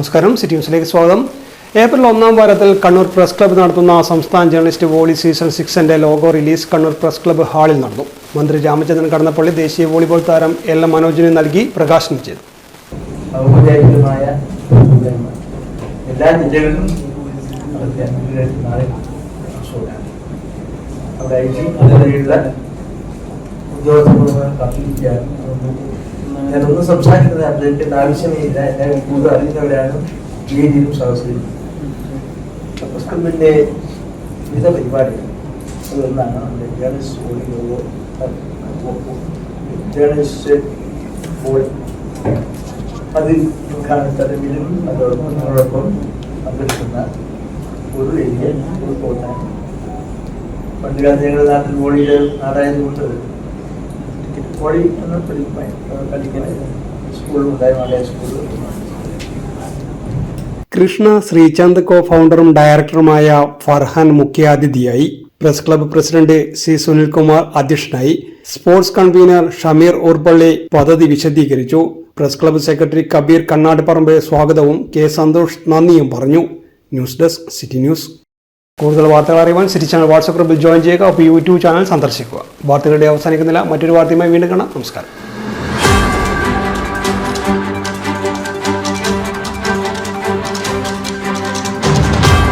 നമസ്കാരം. സിറ്റി ന്യൂസിലേക്ക് സ്വാഗതം. ഏപ്രിൽ ഒന്നാം വാരത്തിൽ കണ്ണൂർ പ്രസ് ക്ലബ്ബ് നടത്തുന്ന സംസ്ഥാന journalist volley season സിക്സിന്റെ logo release Kannur press club ഹാളിൽ നടന്നു. മന്ത്രി രാമചന്ദ്രൻ കടന്നപ്പള്ളി ദേശീയ വോളിബോൾ താരം എൽ എം മനോജിന് നൽകി പ്രകാശനം ചെയ്തു. എല്ലാ ഉദ്യോഗസ്ഥർ കാത്തിരിക്കുകയാണ് ഞാനൊന്നും സംസാരിക്കുന്നത് അദ്ദേഹത്തിന്റെ ആവശ്യമേ എന്നെ കൂടുതൽ അറിയുന്നവരാണ് രീതിയിലും സദസ്സിലും പുസ്തകത്തിന്റെ വിവിധ പരിപാടികൾ. അതൊന്നാണ് നമ്മുടെ ജേർണലിസ്റ്റ് ബോഡി അതിൽ ഉദ്ഘാടനത്തിലും അതോടൊപ്പം നമ്മളോടൊപ്പം പങ്കെടുക്കുന്ന ഒരു ഏരിയ ഒരു പണ്ട് കാലത്ത് ഞങ്ങളുടെ നാട്ടിൽ വോളിയുടെ നാടായതുകൊണ്ട് വോളി എന്ന് കൃഷ്ണ ശ്രീചന്ദ് കോ ഫൗണ്ടറും ഡയറക്ടറുമായ ഫർഹാൻ മുഖ്യാതിഥിയായി press club president C Sunilkumar അധ്യക്ഷനായി സ്പോർട്സ് കൺവീനർ ഷമീർ ഊർപ്പള്ളി പദ്ധതി വിശദീകരിച്ചു. Press club secretary Kabeer Kannadiparamba സ്വാഗതവും കെ സന്തോഷ് നന്ദിയും പറഞ്ഞു. News desk city news. കൂടുതൽ വാർത്തകൾ അറിയുവാൻ സിറ്റി ചാനൽ വാട്സപ്പ് ഗ്രൂപ്പിൽ ജോയിൻ ചെയ്യുക അപ്പോൾ യൂട്യൂബ് ചാനൽ സന്ദർശിക്കുക. വാർത്തകളുടെ അവസാനിക്കുന്നില്ല മറ്റൊരു വാർത്തയുമായി വീണ്ടും കാണാം. നമസ്കാരം.